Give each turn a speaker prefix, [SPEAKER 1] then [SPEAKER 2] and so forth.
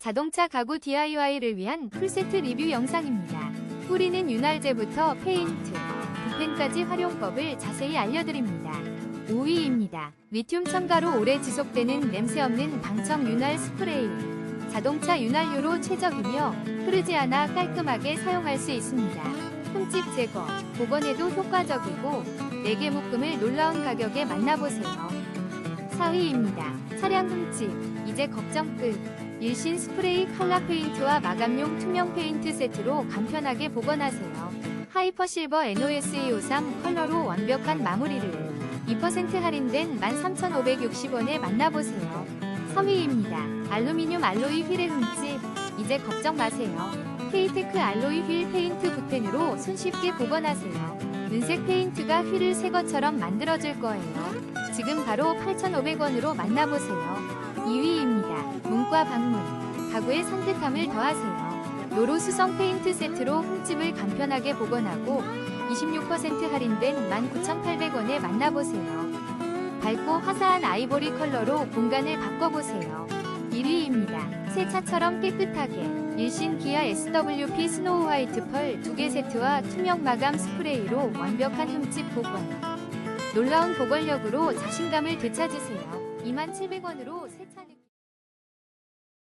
[SPEAKER 1] 자동차 가구 DIY를 위한 풀세트 리뷰 영상입니다. 뿌리는 윤활제부터 페인트, 붓펜까지 활용법을 자세히 알려드립니다. 5위입니다. 리튬 첨가로 오래 지속되는 냄새 없는 방청 윤활 스프레이. 자동차 윤활유로 최적이며 흐르지 않아 깔끔하게 사용할 수 있습니다. 흠집 제거, 복원에도 효과적이고 4개 묶음을 놀라운 가격에 만나보세요. 4위입니다. 차량 흠집, 이제 걱정 끝. 일신 스프레이 컬러 페인트와 마감용 투명 페인트 세트로 간편하게 복원하세요. 하이퍼 실버 NOS253 컬러로 완벽한 마무리를 2% 할인된 13,560원에 만나보세요. 3위입니다. 알루미늄 알로이 휠의 흠집, 이제 걱정 마세요. 케이테크 알로이 휠 페인트 붓펜으로 손쉽게 복원하세요. 은색 페인트가 휠을 새 것처럼 만들어줄 거예요. 지금 바로 8,500원으로 만나보세요. 2위입니다. 문과 방문. 가구의 산뜻함을 더하세요. 노로 수성 페인트 세트로 흠집을 간편하게 복원하고 26% 할인된 19,800원에 만나보세요. 밝고 화사한 아이보리 컬러로 공간을 바꿔보세요. 1위입니다. 새 차처럼 깨끗하게 일신 기아 SWP 스노우 화이트 펄 2개 세트와 투명 마감 스프레이로 완벽한 흠집 복원. 놀라운 보관력으로 자신감을 되찾으세요. 2700원으로 세차는